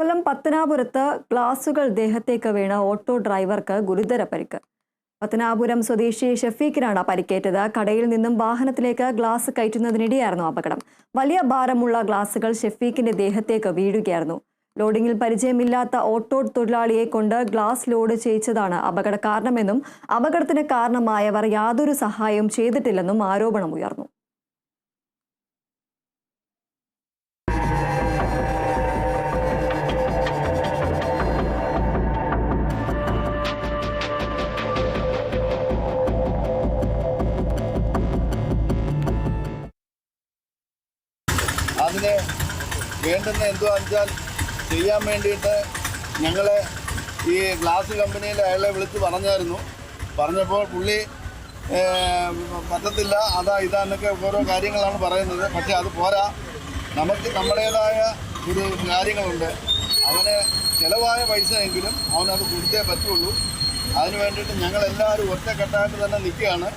കൊല്ലം പത്തനാപുരത്ത് ഗ്ലാസുകൾ ദേഹത്തേക്ക് വീണ ഓട്ടോ ഡ്രൈവർക്ക് ഗുരുതര പരിക്ക്. പത്തനാപുരം സ്വദേശി ഷഫീഖിനാണ് പരിക്കേറ്റത്. കടയിൽ നിന്നും വാഹനത്തിലേക്ക് ഗ്ലാസ് കയറ്റുന്നതിനിടെയായിരുന്നു അപകടം. വലിയ ഭാരമുള്ള ഗ്ലാസുകൾ ഷഫീഖിന്റെ ദേഹത്തേക്ക് വീഴുകയായിരുന്നു. ലോഡിംഗിൽ പരിചയമില്ലാത്ത ഓട്ടോ തൊഴിലാളിയെ കൊണ്ട് ഗ്ലാസ് ലോഡ് ചെയ്യിച്ചതാണ് അപകട കാരണമെന്നും അപകടത്തിന് കാരണമായവർ യാതൊരു സഹായവും ചെയ്തിട്ടില്ലെന്നും ആരോപണമുയർന്നു. അതിന് വേണ്ടുന്ന എന്തോ വെച്ചാൽ ചെയ്യാൻ വേണ്ടിയിട്ട് ഞങ്ങൾ ഈ ഗ്ലാസ് കമ്പനിയിൽ അയാളെ വിളിച്ച് പറഞ്ഞായിരുന്നു. പറഞ്ഞപ്പോൾ പുള്ളി പറ്റത്തില്ല അതാ ഇതാന്നൊക്കെ ഓരോ കാര്യങ്ങളാണ് പറയുന്നത്. പക്ഷേ അത് പോരാ. നമുക്ക് നമ്മുടേതായ ഒരു കാര്യങ്ങളുണ്ട്. അവന് ചിലവായ പൈസ എങ്കിലും അവനത് കൊടുത്തേ പറ്റുള്ളൂ. അതിന് വേണ്ടിയിട്ട് ഞങ്ങളെല്ലാവരും ഒറ്റക്കെട്ടായിട്ട് തന്നെ നിൽക്കുകയാണ്.